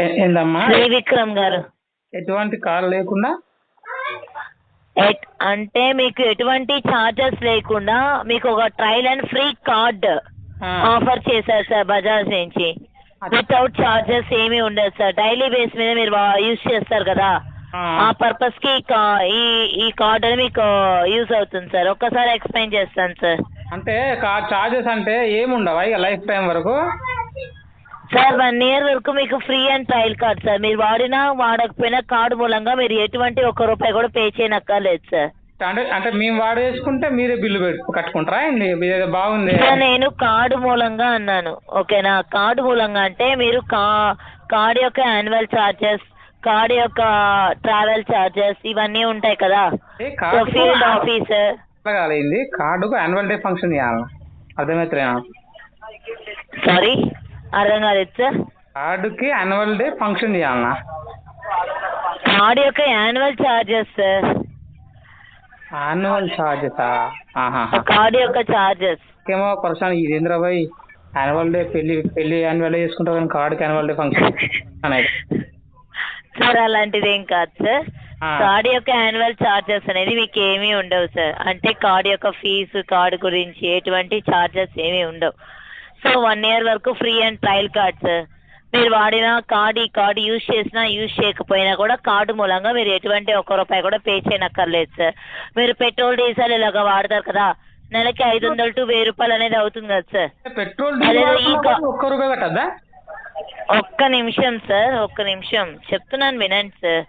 ఏందమ్మా? త్రివిక్రమ్ గారు. ఎటువంటి కాల్ లేకుండా? అంటే మీకు ఎటువంటి చార్జెస్ లేకుండా మీకు ఒక trial and free card offer చేశారు సార్ బజాజ్ నుంచి. వితౌట్ చార్జెస్ ఏమీ ఉండదు సార్. డైలీ బేస్ మీద మీరు యూజ్ చేస్తారు కదా. ఆ, పర్పస్కి ఈ ఈ కార్డ్ మీకు యూజ్ అవుతుంది సార్. ఒక్కసారి ఎక్స్ప్లెయిన్ చేస్తాను సార్. అంటే చార్జెస్ అంటే ఏముండవా? ఇక లైఫ్ టైం వరకు? సార్ వన్ ఇయర్ వరకు మీకు free and trial card sir మీరు వాడినా వాడకపోయినా కార్డు మూలంగా మీరు ఎటువంటి ఒక్క రూపాయి కూడా పే చేయనక్కర్లేదు సార్ అంటే అంటే మేము వాడేసుకుంటే మీరే బిల్లు కట్టుకుంటారా ఇదేదో బాగుంది. నేను కార్డు మూలంగా అన్నాను. ఓకేనా? కార్డు మూలంగా అంటే మీరు కా కార్డు యొక్క యాన్యువల్ చార్జెస్ కార్డు యొక్క ట్రావెల్ చార్జెస్ ఇవన్నీ ఉంటాయి కదా. ఫీల్డ్ ఆఫీసర్ కాలేంది కార్డుకు యాన్యువల్ డే ఫంక్షన్ చేయాలి? అర్థమవుతుందా సారీ అర్థం కాలేదు సార్. కార్డుకి యాన్యువల్ డే ఫంక్షన్ చేయాలన్నా కార్డు యొక్క యాన్యువల్ చార్జెస్ సార్. యాన్యువల్ చార్జెసా కార్డు యొక్క చార్జెస్ ఏమో పర్సన్ ఇదేంద్ర భాయ్ యాన్యువల్ డే పెళ్ళి పెళ్ళి యాన్యువల్ డే చేసుకుంటావు కానీ కార్డుకి యాన్యువల్ డే ఫంక్షన్ సార్ అలాంటిది ఏం కాదు సార్. కార్డు యొక్క యాన్యువల్ చార్జెస్ అనేది మీకు ఏమీ ఉండవు సార్. అంటే కార్డు యొక్క ఫీజు కార్డు గురించి ఎటువంటి చార్జెస్ ఏమీ ఉండవు. సో వన్ ఇయర్ వరకు free and trial card sir మీరు వాడిన కార్డు ఈ కార్డు యూజ్ చేసినా యూజ్ చేయకపోయినా కూడా కార్డు మూలంగా మీరు ఎటువంటి ఒక్క రూపాయి కూడా పే చేయనక్కర్లేదు సార్ మీరు పెట్రోల్ డీజిల్ ఇలాగ వాడతారు కదా నెలకి ఐదు వందలు టు వెయ్యి రూపాయలు అనేది అవుతుంది కదా సార్ పెట్రోల్ ఒక్క నిమిషం సార్ ఒక్క నిమిషం. చెప్తున్నాను వినండి సార్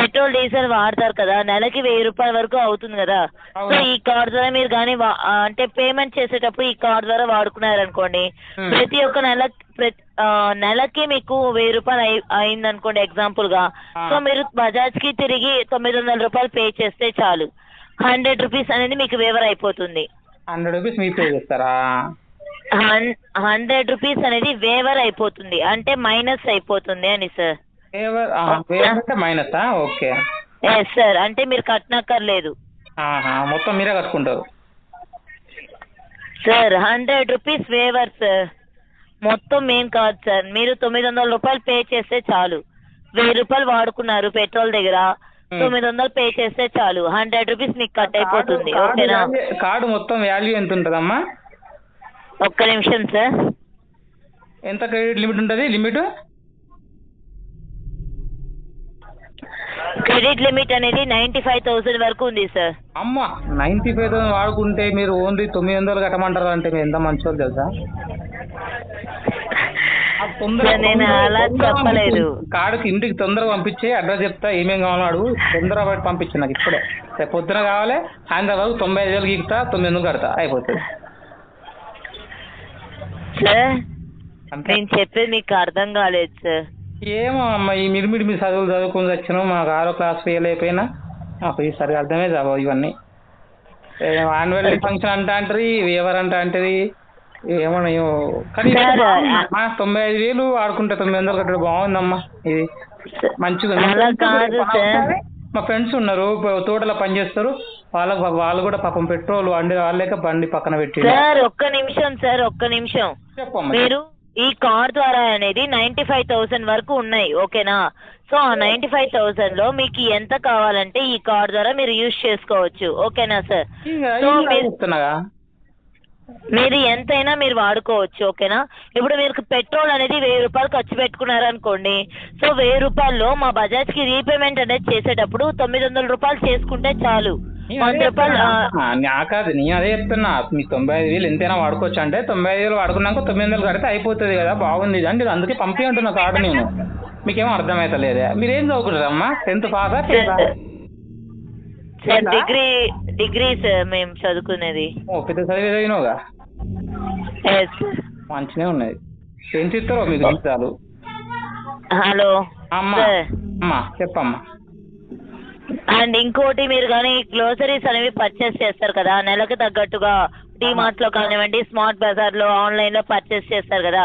పెట్రోల్ డీజిల్ వాడతారు కదా నెలకి వెయ్యి రూపాయల వరకు అవుతుంది కదా. సో. ఈ కార్డ్ ద్వారా మీరు కానీ అంటే పేమెంట్ చేసేటప్పుడు ఈ కార్డ్ ద్వారా వాడుకున్నారనుకోండి Hmm. ప్రతి ఒక్క నెల నెలకి మీకు వెయ్యి రూపాయలు అయి- అయింది అనుకోండి ఎగ్జాంపుల్గా. సో మీరు బజాజ్కి తిరిగి తొమ్మిది వందల రూపాయలు పే చేస్తే చాలు. హండ్రెడ్ రూపీస్ అనేది మీకు వేవర్ అయిపోతుంది. హండ్రెడ్ రూపీస్ మీ పే చేస్తారా? హండ్రెడ్ రూపీస్ అనేది వేవర్ అయిపోతుంది. అంటే మైనస్ అయిపోతుంది అని సార్. అంటే మైనస్ ఓకే ఎస్ సార్ అంటే మీరు కట్టనక్కర్లేదు. మొత్తం మీరే కట్టుకుంటారు. Sir hundred rupees waiver sir మొత్తం ఏం కాదు సార్ మీరు తొమ్మిది వందల రూపాయలు పే చేస్తే చాలు. వెయ్యి రూపాయలు వాడుకున్నారు పెట్రోల్ దగ్గర. Hmm. తొమ్మిది వందలు పే చేస్తే చాలు. హండ్రెడ్ రూపీస్ మీకు కట్ అయిపోతుంది. ఓకేనా కార్డు మొత్తం వాల్యూ ఎంత ఉంటుందమ్మా? ఒక్క నిమిషం సార్ ఎంత క్రెడిట్ లిమిట్ ఉంటుంది? లిమిట్? క్రెడిట్ లిమిట్ అనేది నైన్టీ ఫైవ్ థౌసండ్ వరకు ఉంది సార్. అమ్మ నైన్టీ ఫైవ్ థౌసండ్ వాడుకుంటే మీరు ఓన్లీ తొమ్మిది వందలు కట్టమంటారు అంటే మీరు ఎంత మంచివాళ్ళు తెలుసా? తొందరగా- నేను అలా చెప్పలేదు. కార్డుకి ఇంటికి తొందరగా పంపించి అడ్రస్ చెప్తా ఏమేం కావాలో అడుగు. తొందరగా పట్టి పంపించు నాకు ఇప్పుడే. రేపు పొద్దున కావాలి సాయంత్రం వరకు తొంభై ఐదు వేలు గీకుతా తొమ్మిది వందలు కడతా అయిపోతుంది. సార్ నేను చెప్పేది మీకు అర్థం కాలేదు సార్. ఏమో అమ్మ ఈ మిడిమిడి మీ చదువులు చదువుకుని వచ్చినాం మాకు ఆరో క్లాస్ ఫెయిల్ అయిపోయినా. మాకు ఈ సరిగా అర్థమే చదవవు ఇవన్నీ. యాన్యువల్ ఫంక్షన్ అంట అంటది ఎవరు అంట అంటది ఏమన్నా ఏమో- కానీ. తొంభై ఐదు వేలు ఆడుకుంటే తొమ్మిది వందలు కట్టడం బాగుందమ్మా. ఇది మంచిగా. మా ఫ్రెండ్స్ ఉన్నారు తోటలో పని చేస్తారు. వాళ్ళకు వాళ్ళు కూడా పాపం పెట్రోల్ వండి వాళ్ళేక బండి పక్కన పెట్టి సార్ ఒక్క నిమిషం సార్ ఒక్క నిమిషం. చెప్పమ్మా. మీరు ఈ కార్ ద్వారా అనేది నైన్టీ ఫైవ్ థౌసండ్ వరకు ఉన్నాయి ఓకేనా? సో ఆ నైన్టీ ఫైవ్ థౌసండ్లో మీకు ఎంత కావాలంటే ఈ కార్ ద్వారా మీరు యూజ్ చేసుకోవచ్చు ఓకేనా సార్? సో మీరు ఎంతైనా మీరు వాడుకోవచ్చు ఓకేనా? ఇప్పుడు మీరు పెట్రోల్ అనేది వెయ్యి రూపాయలు ఖర్చు పెట్టుకున్నారు అనుకోండి సో వెయ్యి రూపాయల్లో మా బజాజ్కి రీపేమెంట్ అనేది చేసేటప్పుడు తొమ్మిది వందల రూపాయలు చేసుకుంటే చాలు. నాకాదు నేను అదే చెప్తున్నా. మీ తొంభై ఐదు వేలు ఎంతైనా వాడుకోవచ్చు అంటే తొంభై ఐదు వేలు వాడుకున్నాక తొమ్మిది వందలు కడితే అయిపోతుంది కదా బాగుంది అంటే అందుకే పంపి అంటున్నా కార్డు నేను. మీకేమో అర్థమవుతలేదే మీరు ఏం చదువుకుంటారమ్మా? Tenth పాసా sir sir degree degree sir మేము చదువుకునేది. ఓ పెద్ద చదివి చదివినవుగా? మంచిగా ఉన్నది. ఎంత ఇస్తారో మీకు జీతాలు హలో. అమ్మా అమ్మా చెప్పమ్మా. అండ్ ఇంకోటి మీరు కానీ గ్లోసరీస్ అనేవి పర్చేస్ చేస్తారు కదా నెలకు తగ్గట్టుగా డిమార్ట్లో కానివ్వండి స్మార్ట్ బజార్లో ఆన్లైన్లో పర్చేస్ చేస్తారు కదా.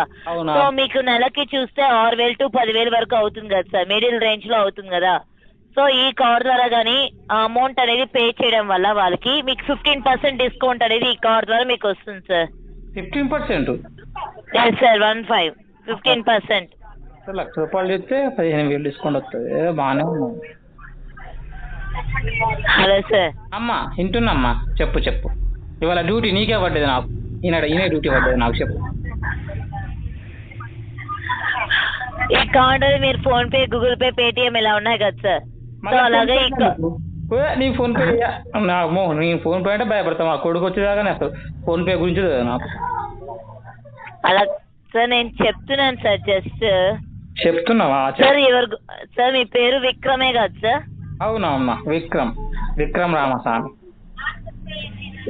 సో మీకు నెలకి చూస్తే ఆరు వేలు టు పదివేలు వరకు అవుతుంది కదా సార్ మిడిల్ రేంజ్లో అవుతుంది కదా. సో ఈ కార్డ్ ద్వారా కానీ అమౌంట్ అనేది పే చేయడం వల్ల వాళ్ళకి మీకు ఫిఫ్టీన్ పర్సెంట్ డిస్కౌంట్ అనేది ఈ కార్డ్ ద్వారా మీకు వస్తుంది sir. Fifteen percent? Sir one five fifteen percent. Lakh రూపాయలు చెప్తే పదిహేను వేలు డిస్కౌంట్ వస్తుంది. బాగానే హలో సార్. అమ్మా వింటున్నమ్మా. చెప్పు చెప్పు. ఇవాళ డ్యూటీ నీకే పడ్డది నాకు. ఈనాడు ఈయన డ్యూటీ పడ్డది నాకు చెప్పు. కార్డు మీరు PhonePe Google Pay Paytm ఇలా ఉన్నాయి కదా సార్. సో అలాగే నీ ఫోన్ పే. నాకు నేను ఫోన్ పే అంటే భయపడతా మా కొడుకు వచ్చేదాకా అసలు ఫోన్ పే గురించి నాకు. అలా సార్ నేను చెప్తున్నాను సార్ జస్ట్. చెప్తున్నావా? చెప్- సార్ ఎవరు సార్ మీ పేరు విక్రమే కదా సార్? అవునమ్మా విక్రమ్ విక్రమ్ రామస్వామి.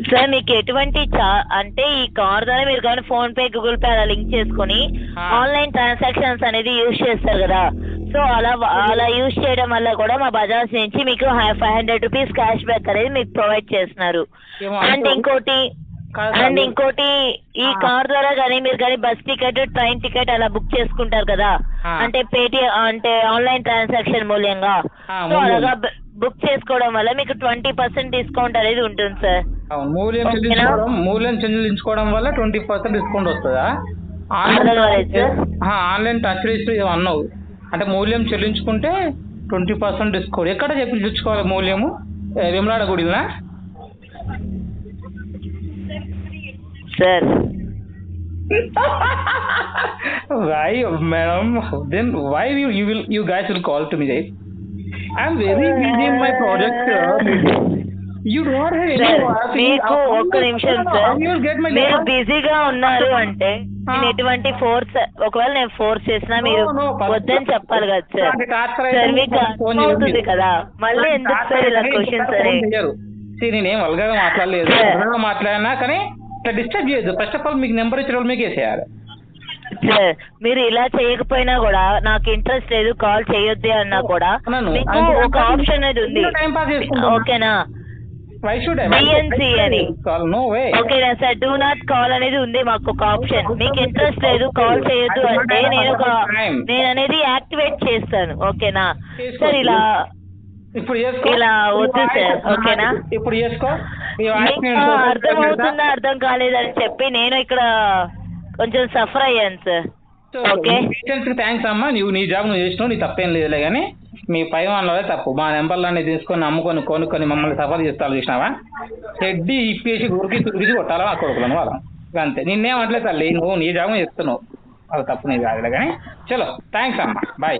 సార్ మీకు ఎటువంటి అంటే ఈ కార్ ద్వారా మీరు కానీ ఫోన్ పే గూగుల్ పే అలా లింక్ చేసుకొని. ఆన్లైన్ ట్రాన్సాక్షన్స్ అనేది యూజ్ చేస్తారు కదా. సో అలా అలా యూజ్ చేయడం వల్ల కూడా మా బజాజ్ నుంచి మీకు five hundred rupees cash back అనేది మీకు ప్రొవైడ్ చేస్తున్నారు. అండ్ ఇంకోటి అండ్. ఇంకోటి ఈ. కార్ ద్వారా కానీ మీరు కానీ బస్ టికెట్ ట్రైన్ టికెట్ అలా బుక్ చేసుకుంటారు కదా. అంటే పేటిఎం అంటే ఆన్లైన్ ట్రాన్సాక్షన్ మూల్యంగా సో మూల్యం. అలాగా బుక్ చేసుకోవడం వల్ల మీకు ట్వంటీ పర్సెంట్ డిస్కౌంట్ అనేది ఉంటుంది సార్ మూల్యం? చెల్లించుకోవడం మూల్యం చెల్లించుకోవడం వల్ల ట్వంటీ పర్సెంట్ డిస్కౌంట్ వస్తుందా ఆన్లైన్ టచ్ రిజిస్టర్ అన్నావు అంటే మూల్యం చెల్లించుకుంటే ట్వంటీ పర్సెంట్ డిస్కౌంట్ ఎక్కడ చెల్లించుకోవాలి మూల్యము విమలాడ గుడినా sir why madam then why you you will you guys will call to me right i'm very busy in my project sir. you don't have any sir. మీకు ఒక్క నిమిషం సార్ మీరు? బిజీగా ఉన్నారు అంటే నేను. ఎటువంటి ఫోర్స్ ఒకవేళ నేను ఫోర్స్ చేసినా మీరు No, no, పర్లేదు. వద్దని చెప్పాలి కదా సార్ సార్ మీకు. కదా మళ్ళీ ఎందుకు సార్ ఇలా క్వశ్చన్స్ ఇంకొకరు అని See, నేనేం వల్గగా మాట్లాడలేదు. వల్గగా మాట్లాడినా కానీ ఇట్లా డిస్టర్బ్ చేయొద్దు. ఫస్ట్ ఆఫ్ ఆల్ మీకు నెంబర్ ఇచ్చిన వాళ్ళు మీకు వేసేయాలి సార్ మీరు ఇలా చేయకపోయినా కూడా నాకు ఇంట్రెస్ట్ లేదు కాల్ చేయొద్దు అన్నా కూడా. మీకు ఒక ఆప్షన్ అనేది ఉంది. ఓకేనా? అని. ఓకేనా సార్ డూ నాట్ కాల్ అనేది ఉంది మాకు ఒక ఆప్షన్ మీకు ఇంట్రెస్ట్ లేదు కాల్ చేయొద్దు అంటే నేను ఒక నేను అనేది యాక్టివేట్ చేస్తాను. ఓకేనా? సార్ ఇలా ఇప్పుడు చేసుకో. ఇలా వద్దు సార్, ఓకేనా? ఇప్పుడు చేసుకో. అర్థం అవుతుందా అర్థం కాలేదని చెప్పి నేను ఇక్కడ కొంచెం సఫర్ అయ్యాను సార్ ఓకే. థ్యాంక్స్ అమ్మా. నువ్వు నీ జాబ్ నువ్వు చేసినావు నీ తప్పేం లేదులే కానీ మీ పై వాళ్ళే తప్పు. మా నెంబర్లన్నీ తీసుకొని అమ్ముకొని కొనుక్కొని మమ్మల్ని సఫర్ చేస్తారు చూసినావా? చెడ్డి ఇప్పేసి ఉరికి తురిగి కొట్టాలా ఆ కొడుకులను వాళ్ళ? అంతే. నిన్నేమట్లే తల్లి. నువ్వు నీ జాబ్ చేస్తున్నావు. అది తప్పు నీ కాదులే కానీ చలో థ్యాంక్స్ అమ్మా. బాయ్